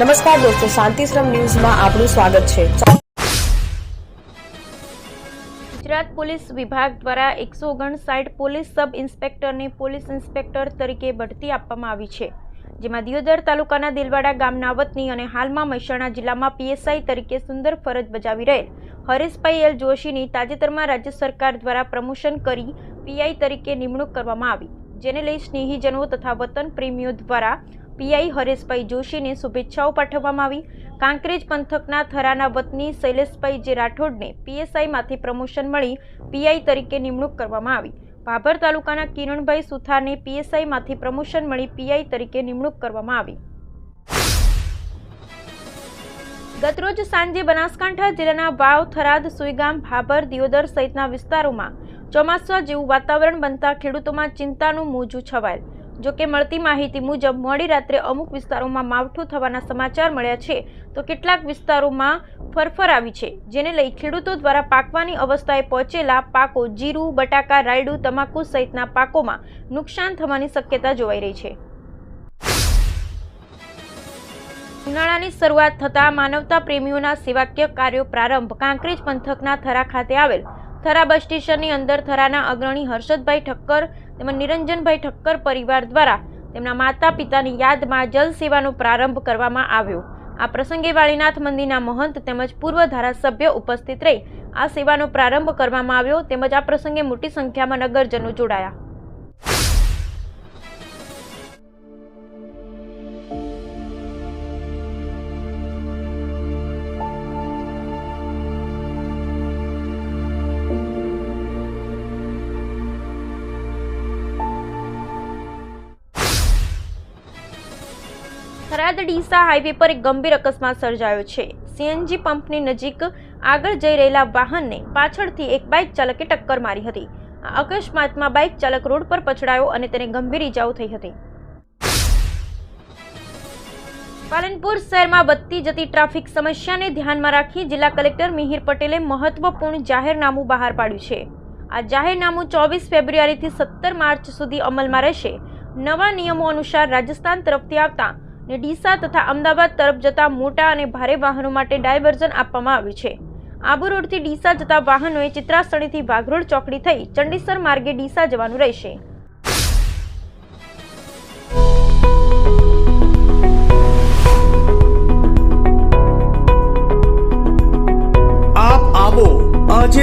નમસ્કાર દોસ્તો, શાંતિશ્રમ ન્યૂઝમાં આપનું સ્વાગત છે. ગુજરાત પોલીસ વિભાગ દ્વારા એકસો ઓગણસાઠ પોલીસ સબ ઇન્સ્પેક્ટરને પોલીસ ઇન્સ્પેક્ટર તરીકે બઢતી આપવામાં આવી છે, જેમાં દિયોદર તાલુકાના દિલવાડા ગામના વતની અને હાલમાં મહેસાણા જિલ્લામાં પીએસઆઈ તરીકે સુંદર ફરજ બજાવી રહેલ હરેશભાઈ એલ જોશીની તાજેતરમાં રાજ્ય સરકાર દ્વારા પ્રમોશન કરી પીઆઈ તરીકે નિમણૂક કરવામાં આવી, જેને લઈ સ્નેહીજનો તથા વતન પ્રેમીઓ દ્વારા પીઆઈ હરેશભાઈ જોશીને શુભેચ્છાઓ પાઠવવામાં આવી. કાંકરેજ પંથકના થરાના વતની શૈલેષભાઈ જે રાઠોડને પીએસઆઈમાંથી પ્રમોશન મળી, પીઆઈ તરીકે નિમણૂક કરવામાં આવી. ભાભર તાલુકાના કિરણભાઈ સુથારને પીએસઆઈમાંથી પ્રમોશન મળી, પીઆઈ તરીકે નિમણૂક કરવામાં આવી. ગતરોજ સાંજે બનાસકાંઠા જિલ્લાના વાવ, થરાદ, સુઈગામ, ભાભર, દિયોદર સહિતના વિસ્તારોમાં ચોમાસા જેવું વાતાવરણ બનતા ખેડૂતોમાં ચિંતાનું મોજું છવાયેલ. જોકે મળતી માહિતી મુજબ, મોડી રાત્રે અમુક વિસ્તારોમાં માવઠું થવાના સમાચાર મળ્યા છે. તો કેટલાક વિસ્તારોમાં ફરફર આવી છે, જેને લઈ ખેડૂતો દ્વારા પાકવાની અવસ્થાએ પહોંચેલા પાકો જીરું, બટાકા, રાયડું, તમાકુ સહિતના પાકોમાં નુકસાન થવાની શક્યતા જોવાઈ રહી છે. ઉનાળાની શરૂઆત થતાં માનવતા પ્રેમીઓના સેવાકીય કાર્યો પ્રારંભ કાંકરેજ પંથકના થરા ખાતે આવેલ થરા બસ સ્ટેશનની અંદર થરાના અગ્રણી હર્ષદભાઈ ઠક્કર તેમજ નિરંજનભાઈ ઠક્કર પરિવાર દ્વારા તેમના માતા પિતાની યાદમાં જલ સેવાનો પ્રારંભ કરવામાં આવ્યો. આ પ્રસંગે વાળીનાથ મંદિરના મહંત તેમજ પૂર્વ ધારાસભ્ય ઉપસ્થિત રહી આ સેવાનો પ્રારંભ કરવામાં આવ્યો તેમજ આ પ્રસંગે મોટી સંખ્યામાં નગરજનો જોડાયા. થરાદ ડીસા હાઈવે પર એક ગંભીર અકસ્માત સર્જાયો છે. સીએનજી પંપની નજીક આગળ જઈ રહેલા વાહનને પાછળથી એક બાઇક ચાલકે ટક્કર મારી હતી. આ અકસ્માતમાં બાઇક ચાલક રોડ પર પછડાયો અને તેને ગંભીર ઇજાઓ થઈ હતી. પાલનપુર શહેરમાં વધતી જતી ટ્રાફિક સમસ્યાને ધ્યાનમાં રાખી જિલ્લા કલેક્ટર મિહિર પટેલે મહત્વપૂર્ણ જાહેરનામું બહાર પાડ્યું છે. આ જાહેરનામું ચોવીસ ફેબ્રુઆરીથી સત્તર માર્ચ સુધી અમલમાં રહેશે. નવા નિયમો અનુસાર રાજસ્થાન તરફથી આવતા ને ડીસા તથા અમદાવાદ તરફ જતા મોટા અને ભારે વાહનો માટે ડાયવર્ઝન આપવામાં આવ્યું છે. આબુ રોડથી ડીસા જતા વાહનોએ ચિત્રાસણીથી વાઘરોડ ચોકડી થઈ ચંડીસર માર્ગે ડીસા જવાનું રહેશે. આપ આવો આજે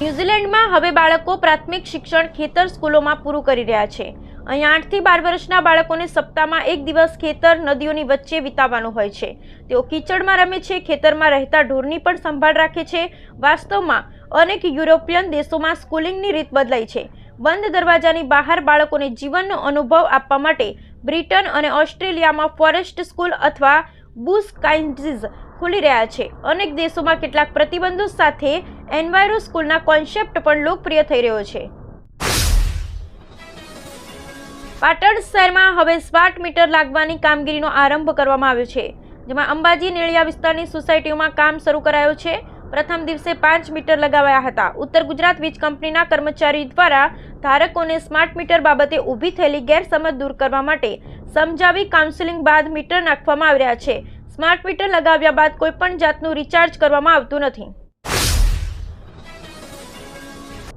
ન્યૂઝીલેન્ડમાં હવે બાળકો પ્રાથમિક શિક્ષણ ખેતર સ્કૂલોમાં પૂરું કરી રહ્યા છે. અહીં આઠથી બાર વર્ષના બાળકોને સપ્તાહમાં એક દિવસ ખેતર નદીઓની વચ્ચે વિતાવવાનો હોય છે. તેઓ કીચડમાં રમે છે, ખેતરમાં રહેતા ઢોરની પણ સંભાળ રાખે છે. વાસ્તવમાં અનેક યુરોપિયન દેશોમાં સ્કૂલિંગની રીત બદલાઈ છે. બંધ દરવાજાની બહાર બાળકોને જીવનનો અનુભવ આપવા માટે બ્રિટન અને ઓસ્ટ્રેલિયામાં ફોરેસ્ટ સ્કૂલ અથવા બુશ કાઇન્ડીઝ ખુલી રહ્યા છે. અનેક દેશોમાં કેટલાક પ્રતિબંધો સાથે એન્વાયરો સ્કૂલના કોન્સેપ્ટ પણ લોકપ્રિય થઈ રહ્યો છે. પાટણ શહેરમાં હવે સ્માર્ટ મીટર લાગવાની કામગીરીનો આરંભ કરવામાં આવ્યો છે, જેમાં અંબાજી, નેળિયા વિસ્તારની સોસાયટીઓમાં કામ શરૂ કરાયું છે. પ્રથમ દિવસે પાંચ મીટર લગાવાયા હતા. ઉત્તર ગુજરાત વીજ કંપનીના કર્મચારી દ્વારા ધારકોને સ્માર્ટ મીટર બાબતે ઊભી થયેલી ગેરસમજ દૂર કરવા માટે સમજાવી કાઉન્સિલિંગ બાદ મીટર નાખવામાં આવી રહ્યા છે. સ્માર્ટ મીટર લગાવ્યા બાદ કોઈપણ જાતનું રિચાર્જ કરવામાં આવતું નથી.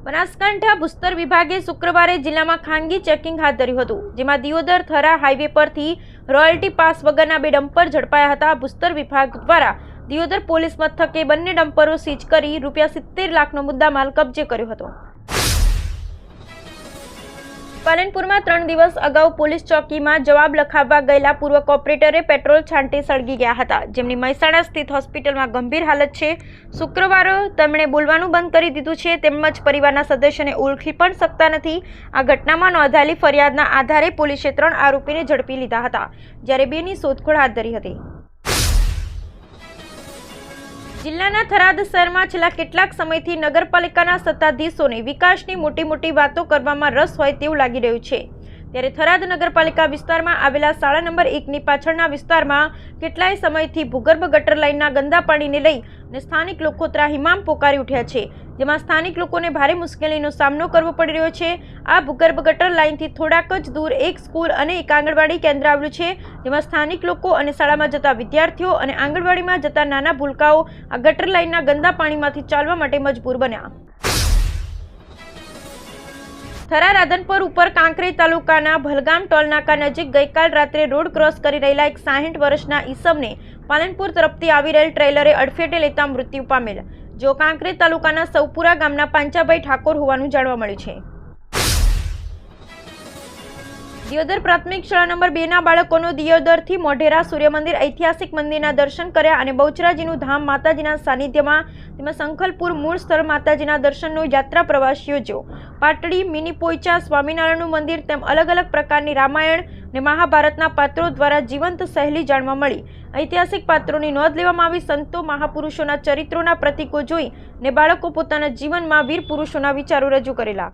બનાસકાંઠા ભૂસ્તર વિભાગે શુક્રવારે જિલ્લામાં ખાનગી ચેકિંગ હાથ ધર્યું હતું, જેમાં દિયોદર, થરા, હાઈવે પરથી રોયલ્ટી પાસ વગરના બે ડમ્પર ઝડપાયા હતા. ભૂસ્તર વિભાગ દ્વારા દિયોદર પોલીસ મથકે બંને ડમ્પરો સીઝ કરી રૂપિયા સિત્તેર લાખનો મુદ્દામાલ કબજે કર્યો હતો. પાલનપુરમાં ત્રણ દિવસ અગાઉ પોલીસ ચોકીમાં જવાબ લખાવવા ગયેલા પૂર્વ કોર્પોરેટરે પેટ્રોલ છાંટી સળગી ગયા હતા. જેમની મહેસાણા સ્થિત હોસ્પિટલમાં ગંભીર હાલત છે. શુક્રવારે તેમણે બોલવાનું બંધ કરી દીધું છે. તેમજ પરિવારના સદસ્યને ઓળખી પણ શકતા નથી. આ ઘટનામાં નોંધાયેલી ફરિયાદના આધારે પોલીસે ત્રણ આરોપીને ઝડપી લીધા હતા. જ્યારે બેની શોધખોળ હાથ ધરી હતી. જિલ્લાના થરાદ શહેરમાં છેલ્લા કેટલાક સમયથી નગરપાલિકાના સત્તાધીશોને વિકાસની મોટી મોટી વાતો કરવામાં રસ હોય તેવું લાગી રહ્યું છે. ત્યારે થરાદ નગરપાલિકા વિસ્તારમાં આવેલા શાળા નંબર એકની પાછળના વિસ્તારમાં કેટલાય સમયથી ભૂગર્ભ ગટર લાઇનના ગંદા પાણીને લઈ અને સ્થાનિક લોકો ત્રાહિમામ પોકારી ઉઠ્યા છે. જેમાં સ્થાનિક લોકોને ભારે મુશ્કેલીનો સામનો કરવો પડી રહ્યો છે. આ ભૂગર્ભ ગટર લાઇનથી થોડાક જ દૂર એક સ્કૂલ અને એક આંગણવાડી કેન્દ્ર આવ્યું છે, જેમાં સ્થાનિક લોકો અને શાળામાં જતા વિદ્યાર્થીઓ અને આંગણવાડીમાં જતા નાના ભૂલકાઓ આ ગટર લાઇનના ગંદા પાણીમાંથી ચાલવા માટે મજબૂર બન્યા. થરા રાધનપુર ઉપર કાંકરેજ તાલુકાના ભલગામ ટોલનાકા નજીક ગઈકાલ રાત્રે રોડ ક્રોસ કરી રહેલા એક સાહીઠ વર્ષના ઈસમને પાલનપુર તરફથી આવી રહેલ ટ્રેલરે અડફેટે લેતા મૃત્યુ પામેલ જો કાંકરેજ તાલુકાના સૌપુરા ગામના પાંચાભાઈ ઠાકોર હોવાનું જાણવા મળ્યું છે. દિયોદર પ્રાથમિક શાળા નંબર બે ના બાળકોનો દિયોદરથી મોઢેરા સૂર્ય મંદિર ઐતિહાસિક મંદિરના દર્શન કર્યા અને બહુચરાજીનું ધામ માતાજીના સાનિધ્યમાં તેમજ સંખલપુર મૂળ સ્થળ માતાજીના દર્શનનો યાત્રા પ્રવાસ યોજ્યો. પાટડી, મિની પોઈચા, સ્વામિનારાયણનું મંદિર તેમ અલગ અલગ પ્રકારની રામાયણ અને મહાભારતના પાત્રો દ્વારા જીવંત સહેલી જાણવા મળી. ઐતિહાસિક પાત્રોની નોંધ લેવામાં આવી સંતો, મહાપુરુષોના ચરિત્રોના પ્રતીકો જોઈ ને બાળકો પોતાના જીવનમાં વીર પુરુષોના વિચારો રજૂ કરેલા.